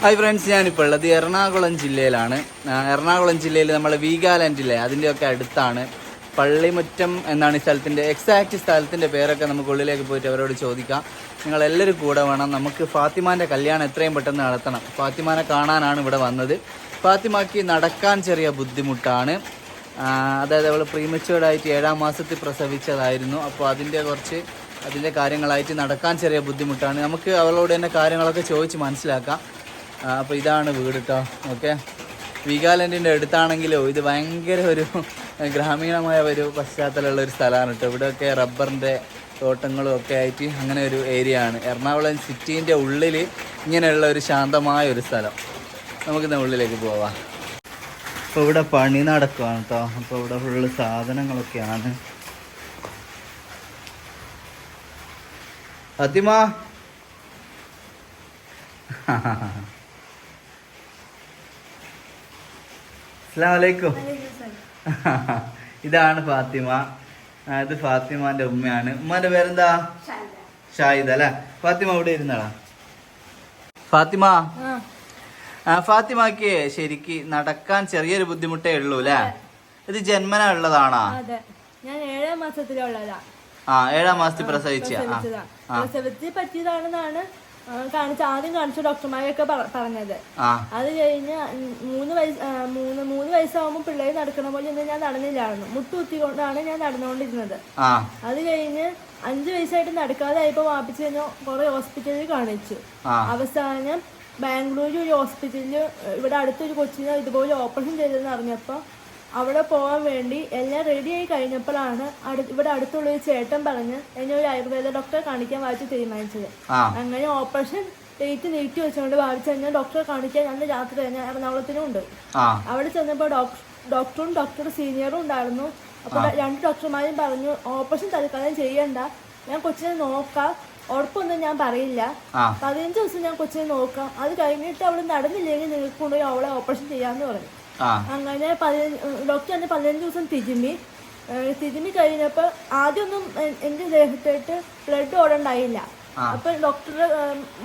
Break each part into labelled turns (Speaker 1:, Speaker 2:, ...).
Speaker 1: Hi friends ഞാനിപ്പോൾ ഉള്ളത് എറണാകുളം ജില്ലയിലാണ്. എറണാകുളം ജില്ലയിൽ നമ്മൾ വീഗാലാൻഡില്ലേ അതിന്റെയൊക്കെ അടുത്താണ്. പള്ളിമുറ്റം എന്നാണ് ഈ സ്ഥലത്തിന്റെ എക്സാക്റ്റ് സ്ഥലത്തിന്റെ പേരൊക്കെ നമുക്ക് ഉള്ളിലേക്ക് പോയിട്ട് അവരോട് ചോദിക്കാം. നിങ്ങളെല്ലാവരും കൂടെ വേണം. നമുക്ക് ഫാത്തിമാന്റെ കല്യാണം എത്രയും പെട്ടെന്ന് നടത്തണം. ഫാത്തിമാനെ കാണാനാണ് ഇവിടെ വന്നത്. ഫാത്തിമാക്ക് നടക്കാൻ ചെറിയ ബുദ്ധിമുട്ടാണ്. അതായത് അവൾ പ്രീമച്ചുവേർഡായിട്ട് ഏഴാം മാസത്തിൽ പ്രസവിച്ചതായിരുന്നു. അപ്പോൾ അതിന്റെ കുറച്ച് അതിന്റെ കാര്യങ്ങളായിട്ട് നടക്കാൻ ചെറിയ ബുദ്ധിമുട്ടാണ്. നമുക്ക് അവളോട് തന്നെ കാര്യങ്ങളൊക്കെ ചോദിച്ച് മനസ്സിലാക്കാം. അപ്പോൾ ഇതാണ് വീട് കേട്ടോ ഓക്കെ? വീഗാലാൻഡിന്റെ അടുത്താണെങ്കിലോ ഇത് ഭയങ്കര ഒരു ഗ്രാമീണമായ ഒരു പശ്ചാത്തലമുള്ള ഒരു സ്ഥലമാണ് കേട്ടോ ഇവിടെയൊക്കെ റബ്ബറിന്റെ തോട്ടങ്ങളും ഒക്കെ ആയിട്ട് അങ്ങനെ ഒരു ഏരിയ ആണ്. എറണാകുളം സിറ്റീന്റെ ഉള്ളിൽ ഇങ്ങനെയുള്ള ഒരു ശാന്തമായ ഒരു സ്ഥലം. നമുക്കിന്ന് ഉള്ളിലേക്ക് പോവാം. അപ്പോൾ ഇവിടെ പണി നടക്കുവാണ് കേട്ടോ അപ്പോൾ ഇവിടെ ഫുള്ള് സാധനങ്ങളൊക്കെയാണ്. ഫാത്തിമ. അസ്സാം വലൈക്കും ഇതാണ് ഫാത്തിമ. ഇത് ഫാത്തിമാന്റെ ഉമ്മയാണ്. ഉമ്മാന്റെ പേരെന്താ? ഷാഹിദ്. അല്ലെ? ഫാത്തിമ അവിടെ ഇരുന്നാളാ? ഫാത്തിമ? ആ, ഫാത്തിമക്ക് ശരിക്ക് നടക്കാൻ ചെറിയൊരു ബുദ്ധിമുട്ടേ ഉള്ളൂ അല്ലേ? ഇത് ജന്മന ഉള്ളതാണോ?
Speaker 2: ഞാൻ ഏഴാം മാസത്തിലുള്ളതാ.
Speaker 1: ആ ഏഴാം മാസത്തിൽ പ്രസവിച്ച
Speaker 2: പ്രസവത്തിൽ പറ്റിയതാണെന്നാണ് കാണിച്ച ആദ്യം കാണിച്ച ഡോക്ടർമാരൊക്കെ പറ- പറഞ്ഞത്. അത് കഴിഞ്ഞ് മൂന്ന് വയസ്സ് മൂന്ന് മൂന്ന് വയസ്സാവുമ്പോൾ പിള്ളേർ നടക്കണ പോലെ ഒന്നും ഞാൻ നടന്നില്ലായിരുന്നു. മുട്ടുകുത്തിക്കൊണ്ടാണ് ഞാൻ നടന്നുകൊണ്ടിരുന്നത് അത് കഴിഞ്ഞ് അഞ്ചു വയസ്സായിട്ട് നടക്കാതെ ആയപ്പോൾ വാപ്പിച്ചു കഴിഞ്ഞാൽ കുറെ ഹോസ്പിറ്റലിൽ കാണിച്ചു. അവസാനം ബാംഗ്ലൂർ ഒരു ഹോസ്പിറ്റലിൽ ഇവിടെ അടുത്തൊരു കൊച്ചിനെ ഇതുപോലെ ഓപ്പറേഷൻ ചെയ്തതെന്ന് അറിഞ്ഞപ്പോൾ അവിടെ പോകാൻ വേണ്ടി എല്ലാം റെഡി ആയി കഴിഞ്ഞപ്പോഴാണ് ഇവിടെ അടുത്തുള്ള ഒരു ചേട്ടൻ പറഞ്ഞ് എന്നെ ഒരു ആയുർവേദ ഡോക്ടറെ കാണിക്കാൻ വായിച്ച് തീരുമാനിച്ചത്. അങ്ങനെ ഓപ്പറേഷൻ ഡേറ്റ് നീട്ടി വെച്ചുകൊണ്ട് ഭാവിച്ച് കഴിഞ്ഞാൽ ഡോക്ടറെ കാണിക്കാൻ അന്ന് രാത്രി തന്നെ എറണാകുളത്തിനും ഉണ്ട്. അവിടെ ചെന്നപ്പോൾ ഡോക്ടറും ഡോക്ടർ സീനിയറും ഉണ്ടായിരുന്നു. അപ്പോൾ രണ്ട് ഡോക്ടർമാരും പറഞ്ഞു ഓപ്പറേഷൻ തൽക്കാലം ചെയ്യണ്ട. ഞാൻ കൊച്ചിനെ നോക്കാം. ഉറപ്പൊന്നും ഞാൻ പറയില്ല. പതിനഞ്ച് ദിവസം ഞാൻ കൊച്ചിനെ നോക്കാം. അത് കഴിഞ്ഞിട്ട് അവൾ നടന്നില്ലെങ്കിൽ നിങ്ങൾക്ക് കൊണ്ടുപോയി അവളെ ഓപ്പറേഷൻ ചെയ്യാന്ന് പറഞ്ഞു. അങ്ങനെ ഡോക്ടർ എന്നെ പതിനഞ്ച് ദിവസം തിരുമി തിരുമി കഴിഞ്ഞപ്പോൾ ആദ്യമൊന്നും എന്റെ എന്റെ ദേഹത്തോട്ട് ബ്ലഡ് ഓടണ്ടായില്ല അപ്പൊ ഡോക്ടർ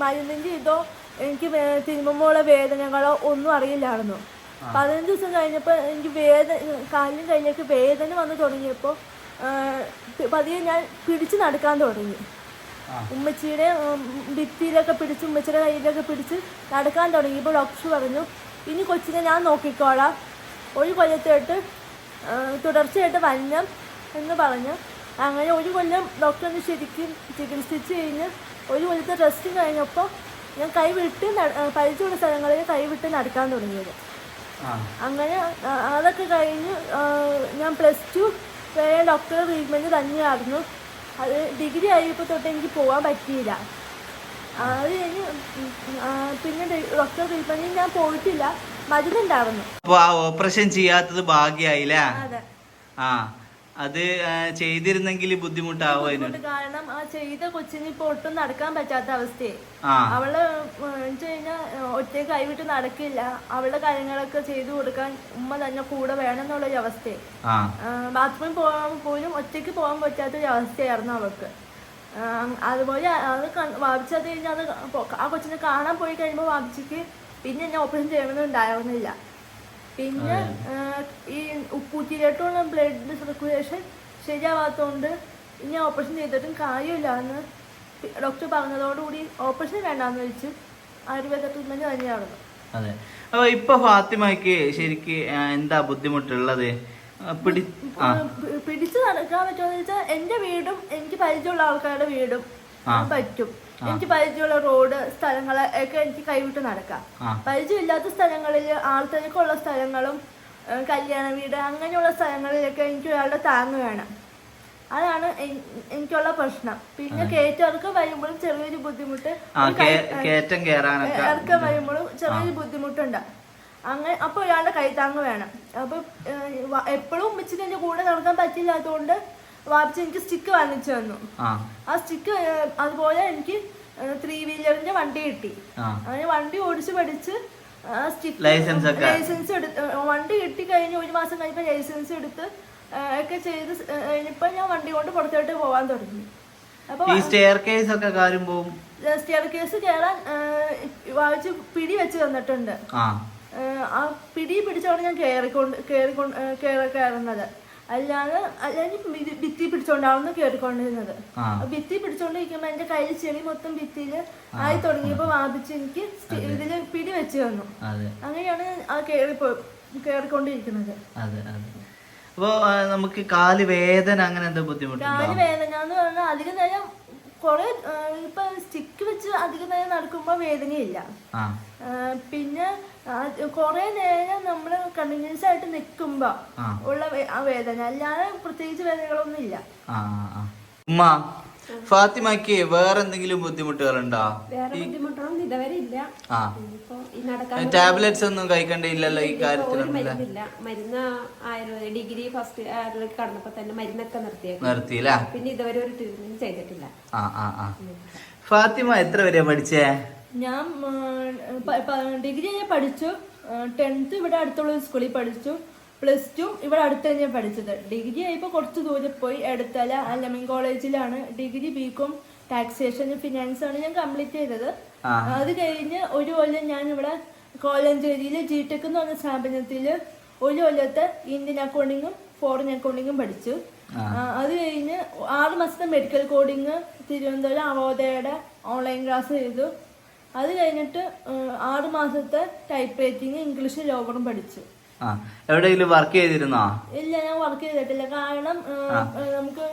Speaker 2: മരുന്നിന്റെ ഇതോ എനിക്ക് തിരുമ്മുമ്പോഴുള്ള വേദനകളോ ഒന്നും അറിയില്ലായിരുന്നു. പതിനഞ്ച് ദിവസം കഴിഞ്ഞപ്പോൾ എനിക്ക് വേദന കാലിനും കഴിഞ്ഞൊക്കെ വേദന വന്നു തുടങ്ങിയപ്പോൾ പതിയെ ഞാൻ പിടിച്ച് നടക്കാൻ തുടങ്ങി. ഉമ്മച്ചിയുടെ ഭിത്തിയിലൊക്കെ പിടിച്ച് ഉമ്മച്ചിയുടെ കയ്യിലൊക്കെ പിടിച്ച് നടക്കാൻ തുടങ്ങിയപ്പോൾ ഡോക്ടർ പറഞ്ഞു ഇനി കൊച്ചിനെ ഞാൻ നോക്കിക്കോളാം. ഒരു കൊല്ലത്തോട്ട് തുടർച്ചയായിട്ട് വന്നം എന്ന് പറഞ്ഞു. അങ്ങനെ ഒരു കൊല്ലം ഡോക്ടറിന് ശരിക്കും ചികിത്സിച്ച് കഴിഞ്ഞ് ഒരു കൊല്ലത്തെ റെസ്റ്റ് കഴിഞ്ഞപ്പോൾ ഞാൻ കൈവിട്ട് പരിചയമുള്ള സ്ഥലങ്ങളിൽ കൈവിട്ട് നടക്കാൻ തുടങ്ങിയത്. അങ്ങനെ അതൊക്കെ കഴിഞ്ഞ് ഞാൻ പ്ലസ് ടു വരെ ഡോക്ടർ ട്രീറ്റ്മെന്റ് തന്നെയായിരുന്നു. അത് ഡിഗ്രി ആയപ്പോൾ തൊട്ട് എനിക്ക് പോകാൻ പറ്റിയില്ല. അത് കഴിഞ്ഞ് ആ, പിന്നെ ഡോക്ടർ ഞാൻ പോയിട്ടില്ല. മരുന്നുണ്ടായിരുന്നു.
Speaker 1: അപ്പൊ ആ ഓപ്പറേഷൻ ചെയ്യാത്തത് ഭാഗ്യായില്ല?
Speaker 2: അതെ.
Speaker 1: ആ അത് ചെയ്തിരുന്നെങ്കിൽ ബുദ്ധിമുട്ടാവും
Speaker 2: കാരണം ആ ചെയ്ത കൊച്ചിന് ഇപ്പൊ ഒട്ടും നടക്കാൻ പറ്റാത്ത
Speaker 1: അവസ്ഥയെ
Speaker 2: അവൾ ഒറ്റ കഴിഞ്ഞാൽ ഒറ്റയ്ക്ക് കൈവിട്ട് നടക്കില്ല. അവളുടെ കാര്യങ്ങളൊക്കെ ചെയ്തു കൊടുക്കാൻ ഉമ്മ തന്നെ കൂടെ വേണം എന്നുള്ളൊരു അവസ്ഥയായി.
Speaker 1: ആ.
Speaker 2: ബാത്റൂമിൽ പോകാൻ പോലും ഒറ്റയ്ക്ക് പോകാൻ പറ്റാത്തൊരു അവസ്ഥയായിരുന്നു അവൾക്ക്. അതുപോലെ അത് വാപിച്ചത് കഴിഞ്ഞാൽ അത് ആ കൊച്ചിനെ കാണാൻ പോയി കഴിയുമ്പോൾ വാപിച്ചിക്ക് പിന്നെ ഞാൻ ഓപ്പറേഷൻ ചെയ്യണമെന്ന് ഉണ്ടായിരുന്നില്ല. പിന്നെ ഈ ഉപ്പൂറ്റിയിലോട്ടുള്ള ബ്ലഡ് സർക്കുലേഷൻ ശരിയാവാത്തതുകൊണ്ട് ഇനി ഓപ്പറേഷൻ ചെയ്തിട്ടും കാര്യമില്ല എന്ന് ഡോക്ടർ പറഞ്ഞതോടുകൂടി ഓപ്പറേഷൻ വേണ്ടാന്ന് വെച്ച് ആയുർവേദ ട്രീറ്റ്മെന്റ് തന്നെയാണ്
Speaker 1: അതെ. അപ്പൊ ഇപ്പൊ ഫാത്തിമയ്ക്ക് ശരിക്ക് എന്താ ബുദ്ധിമുട്ടുള്ളത്?
Speaker 2: പിടിച്ച് നടക്കാൻ പറ്റുമെന്ന് വെച്ചാൽ എന്റെ വീടും എനിക്ക് പരിചയമുള്ള ആൾക്കാരുടെ വീടും പറ്റും. എനിക്ക് പരിചയമുള്ള റോഡ് സ്ഥലങ്ങൾ ഒക്കെ എനിക്ക് കൈവിട്ട് നടക്കാം. പരിചയമില്ലാത്ത സ്ഥലങ്ങളിൽ ആൾത്തിരക്കുള്ള സ്ഥലങ്ങളും കല്യാണ വീട് അങ്ങനെയുള്ള സ്ഥലങ്ങളിലൊക്കെ എനിക്ക് ഒരാളുടെ താങ്ങ് വേണം. അതാണ് എനിക്കുള്ള പ്രശ്നം. പിന്നെ കയറ്റിറക്കം വരുമ്പോഴും ചെറിയൊരു ബുദ്ധിമുട്ട്. ഇറക്കം വരുമ്പോഴും ചെറിയൊരു ബുദ്ധിമുട്ടുണ്ട്. അങ്ങനെ അപ്പൊ ഒരാളുടെ കൈത്താങ്ങ് വേണം. അപ്പോൾ എപ്പോഴും ഉമ്മച്ചിന് എന്റെ കൂടെ നടക്കാൻ പറ്റില്ലാത്തതുകൊണ്ട് വാപ്പിച്ച് എനിക്ക് സ്റ്റിക്ക് വാങ്ങിച്ചു തന്നു.
Speaker 1: ആ.
Speaker 2: സ്റ്റിക്ക് അതുപോലെ എനിക്ക് ത്രീ വീലറിന്റെ വണ്ടി കിട്ടി. അങ്ങനെ വണ്ടി ഓടിച്ച് പഠിച്ച്
Speaker 1: ലൈസൻസ്
Speaker 2: ലൈസൻസ് എടുത്ത് വണ്ടി കിട്ടി കഴിഞ്ഞ് ഒരു മാസം കഴിഞ്ഞപ്പോൾ ലൈസൻസ് എടുത്ത് ഒക്കെ ചെയ്ത് കഴിഞ്ഞപ്പോൾ ഞാൻ വണ്ടി കൊണ്ട് പുറത്തോട്ട് പോകാൻ തുടങ്ങി. അപ്പൊ
Speaker 1: ഈ സ്റ്റെയർ കേസ് ഒക്കെ കാര്യം പോവും
Speaker 2: സ്റ്റെയർ കേസ് കയറാൻ വായിച്ച് പിടി വെച്ച് തന്നിട്ടുണ്ട്.
Speaker 1: ആ
Speaker 2: പിടി പിടിച്ചോണ്ട് ഞാൻ കയറിക്കൊണ്ട് കയറിക്കൊണ്ട് കയറി കയറുന്നത് അല്ലാതെ അല്ലെങ്കിൽ ഭിത്തി പിടിച്ചോണ്ടാവുന്ന.
Speaker 1: ആ.
Speaker 2: ഭിത്തി പിടിച്ചോണ്ടിരിക്കുമ്പോ എന്റെ കയ്യിൽ ചെളി മൊത്തം ഭിത്തിയിൽ ആയി തുടങ്ങിയപ്പോ വാപിച്ച് എനിക്ക് ഇതിൽ പിടി വെച്ച് തന്നു. അങ്ങനെയാണ് ആ കയറി കയറിക്കൊണ്ടിരിക്കുന്നത്
Speaker 1: അപ്പോ നമുക്ക് കാൽ വേദന അങ്ങനെ എന്താ ബുദ്ധിമുട്ട്
Speaker 2: കാൽ വേദന എന്ന് പറഞ്ഞാൽ അധികം നേരം കുറെ ഇപ്പൊ സ്റ്റിക്ക് വെച്ച് അധിക നേരം നടക്കുമ്പോ വേദനയില്ല. പിന്നെ കുറെ നേരം നമ്മൾ കണ്ടിന്യൂസ് ആയിട്ട് നിൽക്കുമ്പോ ഉള്ള വേദന. അല്ലാതെ പ്രത്യേകിച്ച് വേദനകളൊന്നും ഇല്ല
Speaker 1: ഫാത്തിമക്ക് വേറെ എന്തെങ്കിലും ബുദ്ധിമുട്ടുകളുണ്ടോ?
Speaker 3: വേറെ ബുദ്ധിമുട്ടൊന്നും ഇതുവരെ ഇല്ല.
Speaker 1: ആ. ടാബ്ലറ്റ്സ് ഒന്നും കഴിക്കണ്ടില്ലല്ലോ ഈ
Speaker 3: കാര്യത്തിൽ ഡിഗ്രി ഫസ്റ്റ് കടന്നപ്പോ തന്നെ മരുന്നൊക്കെ നിർത്തിയേക്കും
Speaker 1: നിർത്തിയില്ല?
Speaker 3: പിന്നെ ഇതുവരെ ഒരു ട്രീറ്റ്മെന്റ് ചെയ്തിട്ടില്ല.
Speaker 1: ആ ആ ആ. ഫാത്തിമ എത്ര വരെയാ പഠിച്ചേ?
Speaker 2: ഞാൻ ഡിഗ്രി ഞാൻ പഠിച്ചു. ടെൻത്ത് ഇവിടെ അടുത്തുള്ള സ്കൂളിൽ പഠിച്ചു. പ്ലസ് ടു ഇവിടെ അടുത്ത് തന്നെയാണ് പഠിച്ചത്. ഡിഗ്രി ആയപ്പോൾ കുറച്ച് ദൂരെ പോയി. എടുത്തല അലമിൻ കോളേജിലാണ്. ഡിഗ്രി ബികോം ടാക്സേഷൻ ഫിനാൻസ് ആണ് ഞാൻ കംപ്ലീറ്റ് ചെയ്തത്. അത് കഴിഞ്ഞ് ഒരു കൊല്ലം ഞാൻ ഇവിടെ കോലഞ്ചേരിയിൽ ജി ടെക് എന്ന് പറഞ്ഞ സ്ഥാപനത്തിൽ ഒരു കൊല്ലത്തെ ഇന്ത്യൻ അക്കൗണ്ടിങ്ങും ഫോറിൻ അക്കൗണ്ടിങ്ങും പഠിച്ചു. അത് കഴിഞ്ഞ് ആറ് മാസത്തെ മെഡിക്കൽ കോഡിങ് തിരുവനന്തപുരം അവോദയുടെ ഓൺലൈൻ ക്ലാസ് ചെയ്തു. അത് കഴിഞ്ഞിട്ട് ആറ് മാസത്തെ ടൈപ്പ് റൈറ്റിംഗ് ഇംഗ്ലീഷ് ലോവറും പഠിച്ചു.
Speaker 1: ആ എവിടെയെങ്കിലും വർക്ക് ചെയ്തിരുന്നോ?
Speaker 2: ഇല്ല ഞാൻ വർക്ക് ചെയ്തിട്ടില്ല. കാരണം നമുക്ക്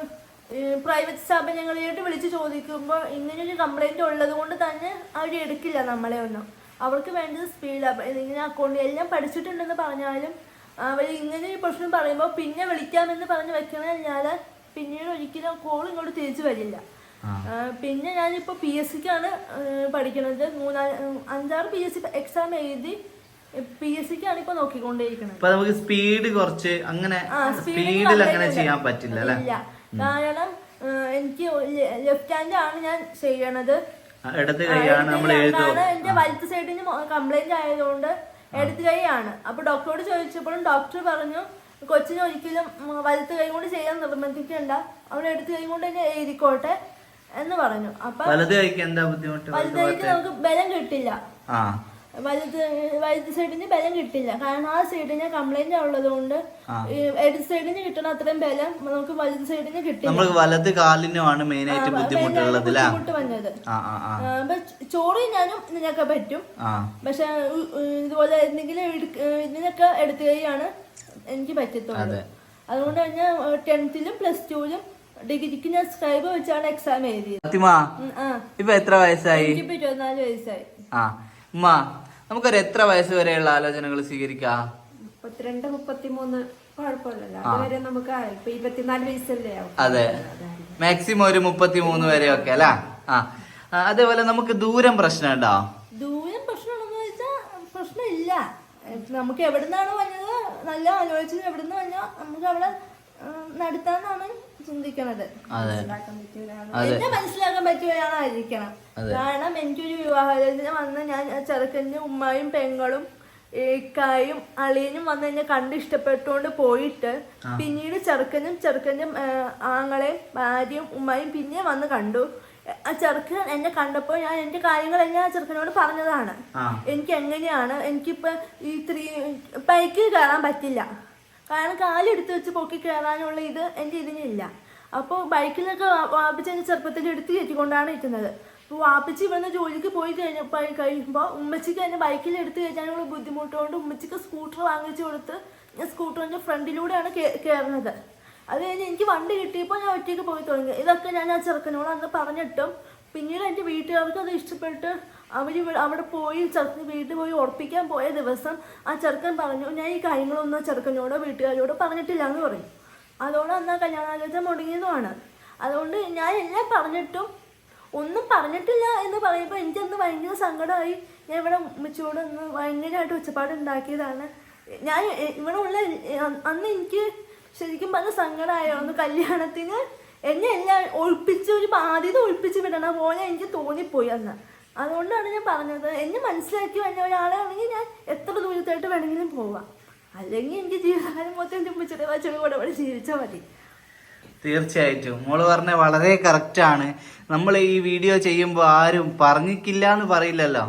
Speaker 2: പ്രൈവറ്റ് സ്ഥാപനങ്ങളിലോട്ട് വിളിച്ച് ചോദിക്കുമ്പോൾ ഇങ്ങനൊരു കംപ്ലൈന്റ് ഉള്ളത് കൊണ്ട് തന്നെ അവർ എടുക്കില്ല നമ്മളെ ഒന്നും. അവർക്ക് വേണ്ടത് സ്പീഡാണ് ഇങ്ങനെ അക്കൗണ്ട് എല്ലാം പഠിച്ചിട്ടുണ്ടെന്ന് പറഞ്ഞാലും അവർ ഇങ്ങനെ ഒരു പ്രശ്നം പറയുമ്പോൾ പിന്നെ വിളിക്കാമെന്ന് പറഞ്ഞ് വെക്കണമെന്നാൽ പിന്നീട് ഒരിക്കലും കോൾ ഇങ്ങോട്ട് തിരിച്ചു വരില്ല. പിന്നെ ഞാനിപ്പോൾ പി എസ് സിക്കാണ് പഠിക്കുന്നത് മൂന്നാൽ അഞ്ചാറ് പി എസ് സി എക്സാം എഴുതി പി എസ് സിക്കാണ് ഇപ്പൊ നോക്കിക്കൊണ്ടേയിരിക്കുന്നത്
Speaker 1: നമുക്ക് സ്പീഡ് കുറച്ച് അങ്ങനെ സ്പീഡിൽ അങ്ങനെ ചെയ്യാൻ പറ്റില്ല അല്ലെ?
Speaker 2: കാരണം എനിക്ക് ലെഫ്റ്റ് ഹാൻഡ് ആണ് ഞാൻ ചെയ്യണത്.
Speaker 1: ഇടത് കൈയാണ് നമ്മൾ
Speaker 2: എന്റെ വലത്ത് സൈഡിന് കംപ്ലൈന്റ് ആയതുകൊണ്ട് ഇടത് കൈയാണ് അപ്പൊ ഡോക്ടറോട് ചോദിച്ചപ്പോഴും ഡോക്ടർ പറഞ്ഞു കൊച്ചിനെ ഒരിക്കലും വലത്ത് കൈ കൊണ്ട് ചെയ്യാൻ നിർബന്ധിക്കണ്ട. അവിടെ ഇടത് കൈ കൊണ്ട് തന്നെ എഴുതിക്കോട്ടെ എന്ന് പറഞ്ഞു. അപ്പൊ
Speaker 1: വലത് കൈക്ക് എന്താ ബുദ്ധിമുട്ട്?
Speaker 2: വലത് കൈക്ക് നമുക്ക് ബലം കിട്ടില്ല. വലത് വലത് സൈഡിന് ബലം കിട്ടില്ല. കാരണം ആ സൈഡിന് കംപ്ലൈന്റ് ഉള്ളത് കൊണ്ട്. ഇടത് സൈഡിന് കിട്ടണ അത്രയും ബലം നമുക്ക് വലത് സൈഡിന് കിട്ടില്ല.
Speaker 1: നമ്മൾ വലത് കാലിനുമാണ് മെയിൻ ആയിട്ട് ബുദ്ധിമുട്ടുള്ളത്
Speaker 2: ബുദ്ധിമുട്ട് വന്നത്. അപ്പൊ ചോറ് ഞാനും ഇതിനൊക്കെ പറ്റും. പക്ഷെ ഇതുപോലെ എന്തെങ്കിലും ഇതിനൊക്കെ എടുത്തു കഴിയാണ് എനിക്ക് പറ്റത്തുള്ളൂ.
Speaker 1: അതെ.
Speaker 2: അതുകൊണ്ട് തന്നെ ടെൻത്തിലും പ്ലസ് ടുവിലും ഡിഗ്രിക്ക് ഞാൻ സ്ക്രൈബ് വെച്ചാണ് എക്സാം എഴുതിയത്.
Speaker 1: ഇപ്പൊ എത്ര വയസ്സായി?
Speaker 2: ഇരുപത്തിനാല് വയസ്സായി.
Speaker 1: ആ. ഉമ്മ നമുക്കൊരു എത്ര വയസ്സ് വരെയുള്ള ആലോചനകൾ സ്വീകരിക്കാം?
Speaker 3: മുപ്പത്തിരണ്ട് മുപ്പത്തിമൂന്ന് കുഴപ്പമില്ലല്ലോ നമുക്ക് ഇരുപത്തിനാല് വയസ്സല്ലേ
Speaker 1: അതെ. മാക്സിമം ഒരു മുപ്പത്തി വരെ വരെയൊക്കെ അല്ല? ആ. അതേപോലെ നമുക്ക് ദൂരം പ്രശ്നം ഉണ്ടോ?
Speaker 2: ദൂരം പ്രശ്നമുണ്ടെന്ന് വെച്ചാൽ പ്രശ്നമില്ല. നമുക്ക് എവിടുന്നാണ് വന്നത് നല്ല ആലോചിച്ചത് എവിടുന്ന് വന്നോ നമുക്ക് അവിടെ നടത്താന്നാണ് ചിന്തിക്കണത്. എന്നെ മനസ്സിലാക്കാൻ പറ്റിയ ഒരാളായിരിക്കണം.
Speaker 1: അതെ.
Speaker 2: കാരണം എനിക്കൊരു വിവാഹത്തിന് വന്ന് ഞാൻ ചെറുക്കന്റെ ഉമ്മയും പെങ്ങളും ഇക്കായും അളിയനും വന്ന് എന്നെ കണ്ട് ഇഷ്ടപ്പെട്ടുകൊണ്ട് പോയിട്ട് പിന്നീട് ചെറുക്കനും ചെറുക്കനും ആങ്ങളെ ഭാര്യയും ഉമ്മയും പിന്നെ വന്ന് കണ്ടു. ആ ചെറുക്കൻ എന്നെ കണ്ടപ്പോൾ ഞാൻ എന്റെ എന്നെ ആ ചെറുക്കനോട് പറഞ്ഞതാണ്. എനിക്ക് എങ്ങനെയാണ്? എനിക്കിപ്പോ ഈ ത്രീ പൈക്ക് കയറാൻ പറ്റില്ല. കാരണം കാലെടുത്ത് വെച്ച് പൊക്കി കയറാനുള്ള ഇത് എന്റെ ഇതിനില്ല. അപ്പോൾ ബൈക്കിലൊക്കെ വാപ്പിച്ച് എന്റെ ചെറുപ്പത്തിൽ എടുത്ത് കയറ്റിക്കൊണ്ടാണ് ഇരിക്കുന്നത്. അപ്പോൾ വാപ്പിച്ച് ഇവിടുന്ന് ജോലിക്ക് പോയി കഴിഞ്ഞപ്പോൾ കഴിയുമ്പോൾ ഉമ്മച്ചിക്ക് എന്നെ ബൈക്കിൽ എടുത്ത് കയറ്റാനുള്ള ബുദ്ധിമുട്ടുകൊണ്ട് ഉമ്മച്ചിക്ക് സ്കൂട്ടർ വാങ്ങിച്ചു കൊടുത്ത് ഞാൻ സ്കൂട്ടറിന്റെ ഫ്രണ്ടിലൂടെയാണ് കയറുന്നത്. അത് കഴിഞ്ഞ് എനിക്ക് വണ്ടി കിട്ടിയപ്പോൾ ഞാൻ ഒറ്റയ്ക്ക് പോയി തുടങ്ങി. ഇതൊക്കെ ഞാൻ ആ ചെറുക്കനോട് അന്ന് പറഞ്ഞിട്ടും പിന്നീട് എന്റെ വീട്ടുകാർക്ക് അത് ഇഷ്ടപ്പെട്ട് അവർ അവിടെ പോയി ചെറുക്കൻ വീട്ടിൽ പോയി ഉറപ്പിക്കാൻ പോയ ദിവസം ആ ചെറുക്കൻ പറഞ്ഞു ഞാൻ ഈ കാര്യങ്ങളൊന്നും ചെറുക്കനോടോ വീട്ടുകാരോടോ പറഞ്ഞിട്ടില്ല എന്ന് പറയും. അതോടെ അന്ന് ആ കല്യാണാലോചന മുടങ്ങിയതുമാണ്. അതുകൊണ്ട് ഞാൻ എല്ലാം പറഞ്ഞിട്ടും ഒന്നും പറഞ്ഞിട്ടില്ല എന്ന് പറയുമ്പോൾ എനിക്കന്ന് ഭയങ്കര സങ്കടമായി. ഞാൻ ഇവിടെ ഉമ്മച്ചോട് ഒന്ന് ഭയങ്കരമായിട്ട് ഒച്ചപ്പാട് ഉണ്ടാക്കിയതാണ്. ഞാൻ ഇവിടെ ഉള്ള അന്ന് എനിക്ക് ശരിക്കും പറഞ്ഞ സങ്കടമായോ? ഒന്ന് കല്യാണത്തിന് എന്നെ എല്ലാം ഒഴിപ്പിച്ച് ഒരു ബാധ്യത ഒഴിപ്പിച്ച് വിടണ പോലെ എനിക്ക് തോന്നിപ്പോയി അന്ന്. അതുകൊണ്ടാണ് ഞാൻ പറഞ്ഞത്. എന്നെ മനസ്സിലാക്കി വന്ന ഒരാളാണെങ്കിൽ ഞാൻ എത്ര ദൂരത്തായിട്ട് വേണമെങ്കിലും പോവാം. അല്ലെങ്കിൽ എനിക്ക് ജീവിതകാലം മൊത്തം ചുമ്പിച്ചിട്ട് വച്ചോട് കൂടെ അവിടെ ജീവിച്ചാൽ മതി.
Speaker 1: തീർച്ചയായിട്ടും. മോൾ പറഞ്ഞ വളരെ കറക്റ്റ് ആണ്. നമ്മൾ ഈ വീഡിയോ ചെയ്യുമ്പോൾ ആരും പറഞ്ഞിക്കില്ല എന്ന് പറയില്ലല്ലോ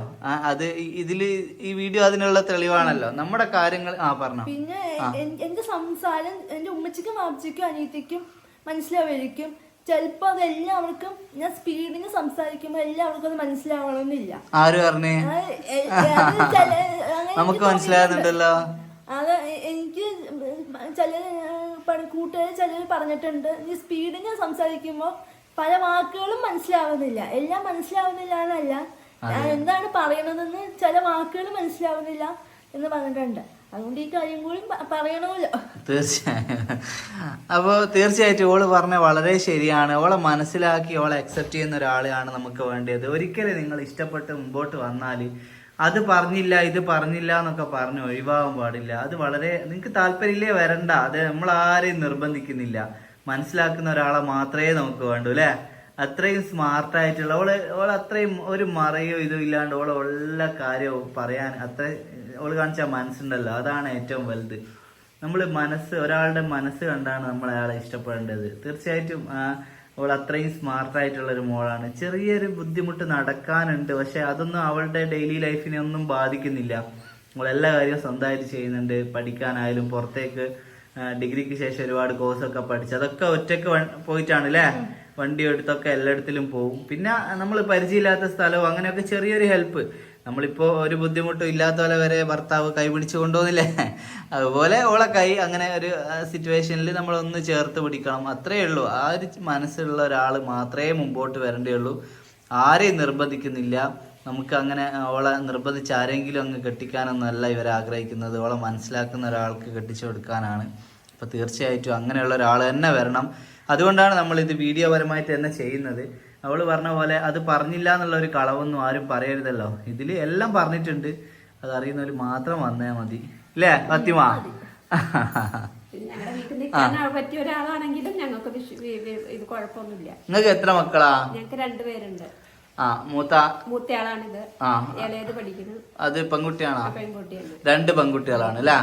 Speaker 1: അത് ഇതിൽ ഇതിൽ ഈ വീഡിയോ അതിനുള്ള തെളിവാണല്ലോ. നമ്മുടെ കാര്യങ്ങൾ ആ പറഞ്ഞു.
Speaker 2: പിന്നെ എന്റെ സംസാരം എന്റെ ഉമ്മച്ചിക്കും വാപ്പച്ചിക്കും അനിയത്തിക്കും മനസ്സിലാവായിരിക്കും ചിലപ്പോ അത് എല്ലാവർക്കും ഞാൻ സ്പീഡിന് സംസാരിക്കുമ്പോൾ എല്ലാവർക്കും അത് മനസ്സിലാവണമെന്നില്ല
Speaker 1: ആര് പറഞ്ഞേ? നമുക്ക്
Speaker 2: എനിക്ക്
Speaker 1: മനസ്സിലാകുന്നുണ്ടല്ലോ
Speaker 2: അത് എനിക്ക് ചില കൂട്ടുകാർ ചിലർ പറഞ്ഞിട്ടുണ്ട് ഈ സ്പീഡിന് സംസാരിക്കുമ്പോൾ പല വാക്കുകളും മനസ്സിലാവുന്നില്ല. എല്ലാം മനസ്സിലാവുന്നില്ല എന്നല്ല. എന്താണ് പറയണതെന്ന് ചില വാക്കുകൾ മനസ്സിലാവുന്നില്ല എന്ന് പറഞ്ഞിട്ടുണ്ട്. അതുകൊണ്ട് ഈ കാര്യം കൂടി പറയണമല്ലോ
Speaker 1: തീർച്ചയായും. അപ്പോൾ തീർച്ചയായിട്ടും ഓൾ പറഞ്ഞ വളരെ ശരിയാണ്. ഓളെ മനസ്സിലാക്കി ഓളെ അക്സെപ്റ്റ് ചെയ്യുന്ന ഒരാളാണ് നമുക്ക് വേണ്ടത് ഒരിക്കലും നിങ്ങൾ ഇഷ്ടപ്പെട്ട് മുമ്പോട്ട് വന്നാൽ അത് പറഞ്ഞില്ല ഇത് പറഞ്ഞില്ല എന്നൊക്കെ പറഞ്ഞ് ഒഴിവാകാൻ പാടില്ല. അത് വളരെ നിങ്ങൾക്ക് താല്പര്യമില്ലേ? വരണ്ട. അത് നമ്മൾ ആരെയും നിർബന്ധിക്കുന്നില്ല. മനസ്സിലാക്കുന്ന ഒരാളെ മാത്രമേ നമുക്ക് വേണ്ടൂ അല്ലേ? അത്രയും സ്മാർട്ടായിട്ടുള്ള ഓൾ ഓൾ അത്രയും ഒരു മറയോ ഇതും ഇല്ലാണ്ട് ഓളെ ഉള്ള കാര്യവും പറയാൻ അത്ര ഓൾ കാണിച്ച മനസ്സുണ്ടല്ലോ. അതാണ് ഏറ്റവും വലുത്. നമ്മൾ മനസ്സ് ഒരാളുടെ മനസ്സ് കണ്ടാണ് നമ്മൾ അയാളെ ഇഷ്ടപ്പെടേണ്ടത്. തീർച്ചയായിട്ടും അവൾ അത്രയും സ്മാർട്ട് ആയിട്ടുള്ള ഒരു മോളാണ്. ചെറിയൊരു ബുദ്ധിമുട്ട് നടക്കാനുണ്ട്. പക്ഷെ അതൊന്നും അവളുടെ ഡെയിലി ലൈഫിനെ ഒന്നും ബാധിക്കുന്നില്ല. അവൾ എല്ലാ കാര്യവും സ്വന്തമായിട്ട് ചെയ്യുന്നുണ്ട്. പഠിക്കാനായാലും പുറത്തേക്ക് ഡിഗ്രിക്ക് ശേഷം ഒരുപാട് കോഴ്സൊക്കെ പഠിച്ചു അതൊക്കെ ഒറ്റയ്ക്ക് പോയിട്ടാണ് അല്ലേ വണ്ടി എടുത്തൊക്കെ എല്ലായിടത്തിലും പോകും പിന്നെ നമ്മൾ പരിചയമില്ലാത്ത സ്ഥലവും അങ്ങനെയൊക്കെ ചെറിയൊരു ഹെൽപ്പ് നമ്മളിപ്പോ ഒരു ബുദ്ധിമുട്ടും ഇല്ലാത്ത പോലെ വരെ ഭർത്താവ് കൈ പിടിച്ചു കൊണ്ടുപോകുന്നില്ലേ? അതുപോലെ ഓളെ കൈ അങ്ങനെ ഒരു സിറ്റുവേഷനിൽ നമ്മൾ ഒന്ന് ചേർത്ത് പിടിക്കണം. അത്രയേ ഉള്ളൂ. ആ ഒരു മനസ്സുള്ള ഒരാൾ മാത്രമേ മുമ്പോട്ട് വരേണ്ടയുള്ളൂ ആരെയും നിർബന്ധിക്കുന്നില്ല. നമുക്ക് അങ്ങനെ ഓളെ നിർബന്ധിച്ച് ആരെങ്കിലും അങ്ങ് കെട്ടിക്കാനൊന്നുമല്ല ഇവർ ആഗ്രഹിക്കുന്നത്. ഓളെ മനസ്സിലാക്കുന്ന ഒരാൾക്ക് കെട്ടിച്ചു കൊടുക്കാനാണ്. അപ്പൊ തീർച്ചയായിട്ടും അങ്ങനെയുള്ള ഒരാൾ തന്നെ വരണം. അതുകൊണ്ടാണ് നമ്മൾ ഇത് വീഡിയോ പരമായിട്ട് തന്നെ ചെയ്യുന്നത്. അവൾ പറഞ്ഞ പോലെ അത് പറഞ്ഞില്ല എന്നുള്ള ഒരു കളവൊന്നും ആരും പറയരുതല്ലോ. ഇതിൽ എല്ലാം പറഞ്ഞിട്ടുണ്ട്. അത് അറിയുന്നവർ മാത്രം വന്നാൽ മതി. അല്ലേ ഫത്തിമ?
Speaker 3: കുഴപ്പമൊന്നുമില്ല.
Speaker 1: നിങ്ങൾക്ക് എത്ര മക്കളാ?
Speaker 3: ഞങ്ങൾക്ക് രണ്ടുപേരുണ്ട്
Speaker 1: ആ മൂത്ത
Speaker 3: മൂത്തയാളാണിത്.
Speaker 1: ആ
Speaker 3: ഇളയത് പഠിക്കുന്നു.
Speaker 1: അത് പെൺകുട്ടിയാണോ?
Speaker 3: പെൺകുട്ടിയാണ്.
Speaker 1: രണ്ട് പെൺകുട്ടികളാണ് അല്ലേ?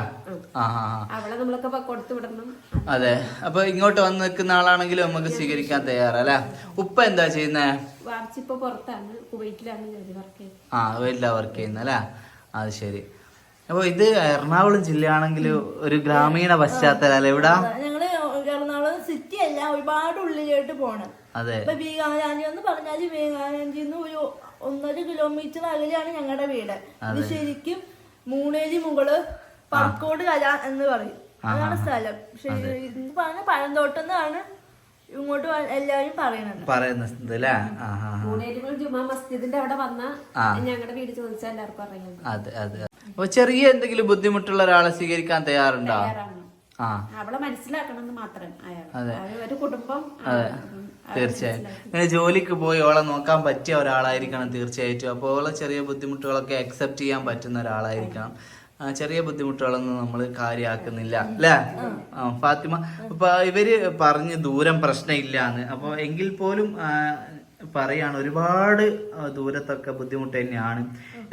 Speaker 1: ആ. ആ
Speaker 3: അവളെ നമ്മളൊക്കെ ഇപ്പൊ കൊടുത്തു വിടണം.
Speaker 1: അതെ. അപ്പൊ ഇങ്ങോട്ട് വന്ന് നിൽക്കുന്ന ആളാണെങ്കിലും നമുക്ക് സ്വീകരിക്കാൻ തയ്യാറല്ലേ? ഉപ്പ എന്താ ചെയ്യുന്നേ?
Speaker 3: വാർച്ചിപ്പോ പുറത്താണ് കുവൈറ്റിലാണ് വർക്ക് ചെയ്യുന്നത്.
Speaker 1: ആ വീട്ടിലാ വർക്ക് ചെയ്യുന്ന അല്ലേ? അത് ശരി. അപ്പൊ ഇത് എറണാകുളം ജില്ലയാണെങ്കിൽ ഒരു ഗ്രാമീണ പശ്ചാത്തലം അല്ലേ ഇവിടെ?
Speaker 2: ഞങ്ങൾ എറണാകുളം സിറ്റി അല്ല ഒരുപാട് ഉള്ളിലോട്ട് പോണം.
Speaker 1: അതെ.
Speaker 2: ഇപ്പൊ വീഗാലാൻഡി എന്ന് പറഞ്ഞാൽ വീഗാലാൻഡിന്ന് ഒരു ഒന്നര കിലോമീറ്റർ അകലെയാണ് ഞങ്ങളുടെ വീട്. ഇത് ശരിക്കും മൂണേലി മുകൾ പറക്കോട് കല എന്ന് പറയും. അതാണ് സ്ഥലം. ശരി ഇത് പറഞ്ഞ പഴന്തോട്ടം എന്നാണ് ഇങ്ങോട്ട് എല്ലാരും എല്ലാവരും പറയണത്
Speaker 1: പറയുന്നത് ആ.
Speaker 3: ജുമാ മസ്ജിദിന്റെ അവിടെ വന്ന ഞങ്ങളുടെ വീട് ചോദിച്ചാൽ എല്ലാവർക്കും അറിയാം.
Speaker 1: അതെ അതെ. അപ്പൊ ചെറിയ എന്തെങ്കിലും ബുദ്ധിമുട്ടുള്ള ഒരാളെ സ്വീകരിക്കാൻ തയ്യാറുണ്ടോ?
Speaker 3: അവളെ മനസ്സിലാക്കണമെന്ന് മാത്രം. ഒരു കുടുംബം
Speaker 1: തീർച്ചയായും. ഇങ്ങനെ ജോലിക്ക് പോയി ഓളെ നോക്കാൻ പറ്റിയ ഒരാളായിരിക്കണം തീർച്ചയായിട്ടും. അപ്പോൾ ഓളെ ചെറിയ ബുദ്ധിമുട്ടുകളൊക്കെ അക്സെപ്റ്റ് ചെയ്യാൻ പറ്റുന്ന ഒരാളായിരിക്കണം. ചെറിയ ബുദ്ധിമുട്ടുകളൊന്നും നമ്മൾ കാര്യമാക്കുന്നില്ല അല്ലേ? ആ ഫാത്തിമ ഇപ്പൊ ഇവർ പറഞ്ഞ് ദൂരം പ്രശ്നമില്ലാന്ന്. അപ്പൊ എങ്കിൽ പോലും പറയാണ് ഒരുപാട് ദൂരത്തൊക്കെ ബുദ്ധിമുട്ട് തന്നെയാണ്.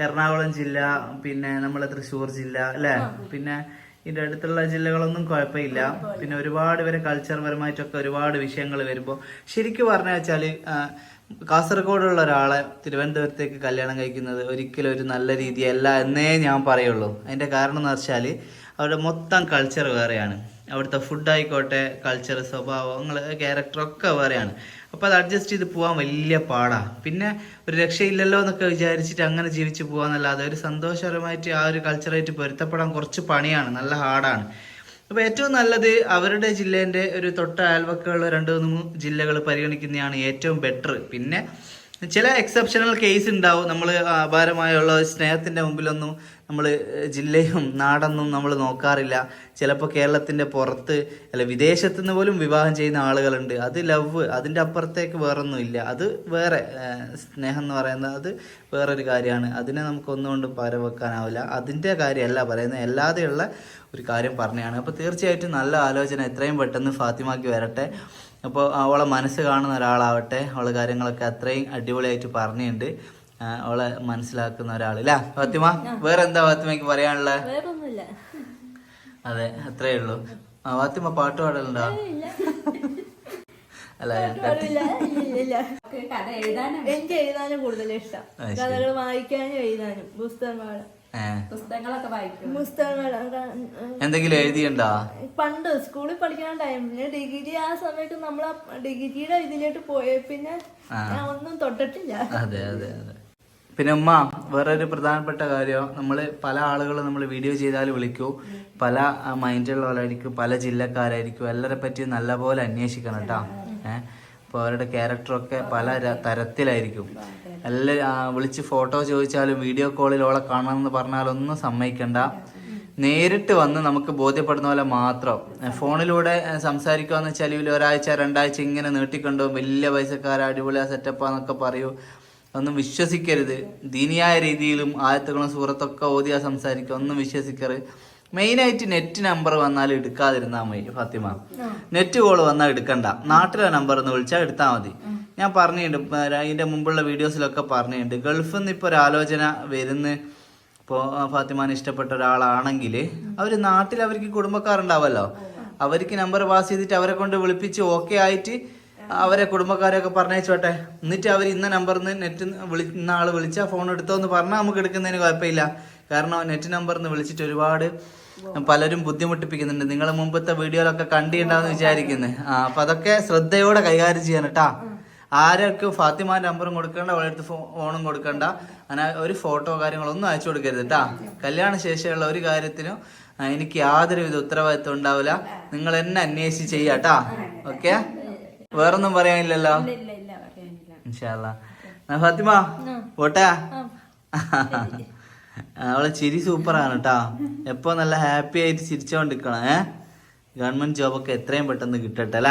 Speaker 1: എറണാകുളം ജില്ല പിന്നെ നമ്മളെ തൃശ്ശൂർ ജില്ല അല്ലേ? പിന്നെ ഇതിന്റെ അടുത്തുള്ള ജില്ലകളൊന്നും കുഴപ്പമില്ല. പിന്നെ ഒരുപാട് പേര് കൾച്ചർ പരമായിട്ടൊക്കെ ഒരുപാട് വിഷയങ്ങൾ വരുമ്പോൾ ശരിക്കും പറഞ്ഞു വെച്ചാൽ കാസർഗോഡുള്ള ഒരാളെ തിരുവനന്തപുരത്തേക്ക് കല്യാണം കഴിക്കുന്നത് ഒരിക്കലും ഒരു നല്ല രീതിയല്ല എന്നേ ഞാൻ പറയുള്ളൂ. അതിന്റെ കാരണം എന്ന് വെച്ചാൽ അവരുടെ മൊത്തം കൾച്ചർ വേറെയാണ്. അവിടുത്തെ ഫുഡ് ആയിക്കോട്ടെ കൾച്ചർ സ്വഭാവങ്ങൾ ക്യാരക്ടറൊക്കെ വേറെയാണ്. അപ്പോൾ അത് അഡ്ജസ്റ്റ് ചെയ്ത് പോകാൻ വലിയ പാടാ. പിന്നെ ഒരു രക്ഷയില്ലല്ലോ എന്നൊക്കെ വിചാരിച്ചിട്ട് അങ്ങനെ ജീവിച്ച് പോകാന്നല്ലാതെ ഒരു സന്തോഷകരമായിട്ട് ആ ഒരു കൾച്ചറായിട്ട് പൊരുത്തപ്പെടാൻ കുറച്ച് പണിയാണ് നല്ല ഹാർഡാണ്. അപ്പോൾ ഏറ്റവും നല്ലത് അവരുടെ ജില്ലേന്റെ ഒരു തൊട്ട അയൽവക്കമുള്ള രണ്ട് മൂന്ന് ജില്ലകൾ പരിഗണിക്കുന്നതാണ് ഏറ്റവും ബെറ്റർ പിന്നെ ചില എക്സെപ്ഷണൽ കേസ് ഉണ്ടാവും. നമ്മൾ അപാരമായുള്ള സ്നേഹത്തിന്റെ മുമ്പിലൊന്നും നമ്മൾ ജില്ലയും നാടൊന്നും നമ്മൾ നോക്കാറില്ല. ചിലപ്പോൾ കേരളത്തിന്റെ പുറത്ത് അല്ല വിദേശത്തു നിന്ന് പോലും വിവാഹം ചെയ്യുന്ന ആളുകളുണ്ട്. അത് ലവ് അതിന്റെ അപ്പുറത്തേക്ക് വേറൊന്നുമില്ല. അത് വേറെ സ്നേഹം എന്ന് പറയുന്നത് അത് വേറൊരു കാര്യമാണ്. അതിനെ നമുക്ക് ഒന്നുകൊണ്ടും പകരം വെക്കാനാവില്ല അതിന്റെ കാര്യമല്ല പറയുന്നത്. അല്ലാതെയുള്ള ഒരു കാര്യം പറഞ്ഞതാണ് അപ്പോൾ തീർച്ചയായിട്ടും നല്ല ആലോചന. എത്രയും പെട്ടെന്ന് ഫാത്തിമാക്ക് വരട്ടെ. അപ്പോൾ അവളെ മനസ്സ് കാണുന്ന ഒരാളാവട്ടെ. അവളെ കാര്യങ്ങളൊക്കെ അത്രയും അടിപൊളിയായിട്ട് പറഞ്ഞിട്ടുണ്ട്. അവളെ മനസ്സിലാക്കുന്ന ഒരാൾ അല്ലേ ഫാത്തിമ വേറെ എന്താ ഫാത്തിമയ്ക്ക് പറയാനുള്ളത്
Speaker 2: വേറൊന്നുമില്ല.
Speaker 1: അതെ അത്രേ ഉള്ളൂ. ആ, ഫാത്തിമ പാട്ട് പാടലുണ്ടോ? അല്ല
Speaker 2: എനിക്ക് എഴുതാനും കൂടുതൽ ഇഷ്ടം. കഥകൾ വായിക്കാനും എഴുതാനും പുസ്തകങ്ങൾ.
Speaker 3: പുസ്തകങ്ങളൊക്കെ വായിക്കും
Speaker 2: പുസ്തകങ്ങൾ
Speaker 1: എന്തെങ്കിലും എഴുതിയുണ്ടോ
Speaker 2: പണ്ട് സ്കൂളിൽ പഠിക്കുന്ന ടൈമിൽ ഡിഗ്രി ആ സമയത്ത് നമ്മൾ ഡിഗ്രിയുടെ ഇതിലോട്ട് പോയ. പിന്നെ ഞാൻ ഒന്നും തൊട്ടിട്ടില്ല.
Speaker 1: അതെ അതെ അതെ. പിന്നെ ഉമ്മ വേറൊരു പ്രധാനപ്പെട്ട കാര്യം നമ്മൾ പല ആളുകൾ നമ്മൾ വീഡിയോ ചെയ്താൽ വിളിക്കൂ. പല മൈൻഡുള്ളവരായിരിക്കും പല ജില്ലക്കാരായിരിക്കും എല്ലാവരെ പറ്റി നല്ലപോലെ അന്വേഷിക്കണം കേട്ടോ. ഏഹ് അപ്പോൾ അവരുടെ ക്യാരക്ടറൊക്കെ പല തരത്തിലായിരിക്കും. എല്ലാ വിളിച്ച് ഫോട്ടോ ചോദിച്ചാലും വീഡിയോ കോളിൽ ഓളെ കാണണമെന്ന് പറഞ്ഞാലൊന്നും സമ്മതിക്കണ്ട. നേരിട്ട് വന്ന് നമുക്ക് ബോധ്യപ്പെടുന്ന പോലെ മാത്രം. ഫോണിലൂടെ സംസാരിക്കാന്ന് വെച്ചാൽ ഇതിൽ ഒരാഴ്ച രണ്ടാഴ്ച ഇങ്ങനെ നീട്ടിക്കൊണ്ടു വലിയ പൈസക്കാര അടിപൊളിയാ സെറ്റപ്പാന്നൊക്കെ പറയൂ. ഒന്നും വിശ്വസിക്കരുത്. ദീനിയായ രീതിയിലും ആയത്തുകളും സൂറത്തൊക്കെ ഓതിയാ സംസാരിക്കുക. ഒന്നും വിശ്വസിക്കരുത്. മെയിനായിട്ട് നെറ്റ് നമ്പർ വന്നാൽ എടുക്കാതിരുന്നാൽ മതി ഫാത്തിമ. നെറ്റ് കോൾ വന്നാൽ എടുക്കണ്ട. നാട്ടിലെ നമ്പർ എന്ന് വിളിച്ചാൽ എടുത്താൽ മതി. ഞാൻ പറഞ്ഞിട്ടുണ്ട് അതിന്റെ മുമ്പുള്ള വീഡിയോസിലൊക്കെ പറഞ്ഞിട്ടുണ്ട്. ഗൾഫിൽ നിന്ന് ഇപ്പോൾ ഒരു ആലോചന വരുന്ന ഇപ്പോൾ ഫാത്തിമാന് ഇഷ്ടപ്പെട്ട ഒരാളാണെങ്കിൽ അവർ നാട്ടിൽ അവർക്ക് കുടുംബക്കാരുണ്ടാവല്ലോ. അവർക്ക് നമ്പർ പാസ് ചെയ്തിട്ട് അവരെ കൊണ്ട് വിളിപ്പിച്ച് ഓക്കെ ആയിട്ട് അവരെ കുടുംബക്കാരെയൊക്കെ പറഞ്ഞയച്ചു വട്ടെ എന്നിട്ട് അവർ ഇന്ന നമ്പറിൽ നിന്ന് നെറ്റ് വിളി ഇന്ന ആൾ വിളിച്ചാൽ ഫോൺ എടുത്തോ എന്ന് പറഞ്ഞാൽ നമുക്ക് എടുക്കുന്നതിന് കുഴപ്പമില്ല. കാരണം നെറ്റ് നമ്പറിൽ നിന്ന് വിളിച്ചിട്ട് ഒരുപാട് പലരും ബുദ്ധിമുട്ടിപ്പിക്കുന്നുണ്ട്. നിങ്ങൾ മുമ്പത്തെ വീഡിയോയിലൊക്കെ കണ്ടിട്ടുണ്ടാവും വിചാരിക്കുന്നത് ആ അപ്പൊ അതൊക്കെ ശ്രദ്ധയോടെ കൈകാര്യം ചെയ്യണം കേട്ടാ ആരൊക്കെ ഫാത്തിമ നമ്പറും കൊടുക്കണ്ട അവളുടെ അടുത്ത് ഫോണും കൊടുക്കണ്ട. അങ്ങനെ ഒരു ഫോട്ടോ കാര്യങ്ങളൊന്നും അയച്ചു കൊടുക്കരുത് കേട്ടാ കല്യാണ ശേഷമുള്ള ഒരു കാര്യത്തിനും എനിക്ക് യാതൊരു വിധ ഉത്തരവാദിത്വം ഉണ്ടാവില്ല. നിങ്ങൾ എന്നെ അന്വേഷിച്ച് ചെയ്യാട്ടാ ഓക്കെ? വേറൊന്നും പറയാനില്ലല്ലോ? ഫാത്തിമ പോട്ടെ? അവളെ ചിരി സൂപ്പറാണ് കേട്ടാ എപ്പോ നല്ല ഹാപ്പി ആയിട്ട് ചിരിച്ചോണ്ടിരിക്കണം ഏ? ഗവൺമെന്റ് ജോബൊക്കെ എത്രയും പെട്ടെന്ന് കിട്ടട്ടെ അല്ല?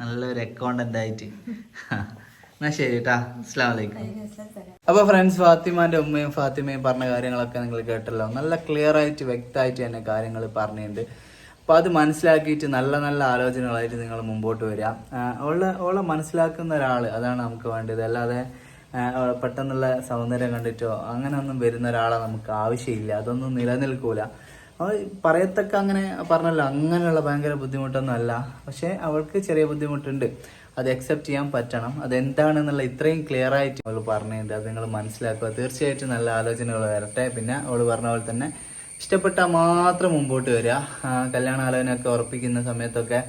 Speaker 1: നല്ലൊരു അക്കൗണ്ടന്റ് ആയിട്ട്. എന്നാ ശരി കേട്ടാ അസ്സാം വലൈക്കും അപ്പൊ ഫ്രണ്ട്സ് ഫാത്തിമാന്റെ ഉമ്മയും ഫാത്തിമയും പറഞ്ഞ കാര്യങ്ങളൊക്കെ നിങ്ങൾ കേട്ടല്ലോ. നല്ല ക്ലിയർ ആയിട്ട് വ്യക്തമായിട്ട് തന്നെ കാര്യങ്ങൾ പറഞ്ഞിട്ടുണ്ട്. അപ്പൊ അത് മനസ്സിലാക്കിയിട്ട് നല്ല നല്ല ആലോചനകളായിട്ട് നിങ്ങൾ മുമ്പോട്ട് വരിക അവളെ ഓളെ മനസ്സിലാക്കുന്ന ഒരാൾ അതാണ് നമുക്ക് വേണ്ടത്. അല്ലാതെ പെട്ടെന്നുള്ള സൗന്ദര്യം കണ്ടിട്ടോ അങ്ങനെ ഒന്നും വരുന്ന ഒരാളെ നമുക്ക് ആവശ്യമില്ല. അതൊന്നും നിലനിൽക്കൂല. അവൾ പറയത്തക്ക അങ്ങനെ പറഞ്ഞല്ലോ അങ്ങനെയുള്ള ഭയങ്കര ബുദ്ധിമുട്ടൊന്നും അല്ല. പക്ഷെ അവൾക്ക് ചെറിയ ബുദ്ധിമുട്ടുണ്ട്. അത് അക്സെപ്റ്റ് ചെയ്യാൻ പറ്റണം. അതെന്താണെന്നുള്ള ഇത്രയും ക്ലിയർ ആയിട്ട് അവൾ പറഞ്ഞിട്ടുണ്ട്. അത് നിങ്ങൾ മനസ്സിലാക്കുക. തീർച്ചയായിട്ടും നല്ല ആലോചനകൾ വരട്ടെ. പിന്നെ അവൾ പറഞ്ഞ പോലെ തന്നെ ഇഷ്ടപ്പെട്ടാൽ മാത്രം മുമ്പോട്ട് വരിക. കല്യാണാലോചനയൊക്കെ ഉറപ്പിക്കുന്ന സമയത്തൊക്കെ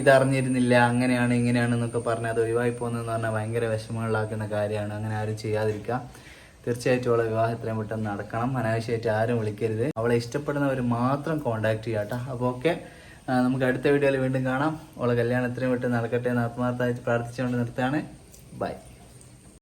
Speaker 1: ഇതറിഞ്ഞിരുന്നില്ല അങ്ങനെയാണ് ഇങ്ങനെയാണ് എന്നൊക്കെ പറഞ്ഞാൽ അത് ഒഴിവായി പോകുന്നതെന്ന് പറഞ്ഞാൽ ഭയങ്കര വിഷമങ്ങളിലാക്കുന്ന കാര്യമാണ്. അങ്ങനെ ആരും ചെയ്യാതിരിക്കുക. തീർച്ചയായിട്ടും അവളെ വിവാഹം എത്രയും പെട്ടെന്ന് നടക്കണം. അനാവശ്യമായിട്ട് ആരും വിളിക്കരുത്. അവളെ ഇഷ്ടപ്പെടുന്നവർ മാത്രം കോണ്ടാക്ട് ചെയ്യാം കേട്ടോ. അപ്പോൾ ഓക്കെ. നമുക്ക് അടുത്ത വീഡിയോയിൽ വീണ്ടും കാണാം. അവളെ കല്യാണം എത്രയും പെട്ടെന്ന് നടക്കട്ടെ എന്ന് ആത്മാർത്ഥമായിട്ട് പ്രാർത്ഥിച്ചുകൊണ്ട് നിർത്തുകയാണ്. ബൈ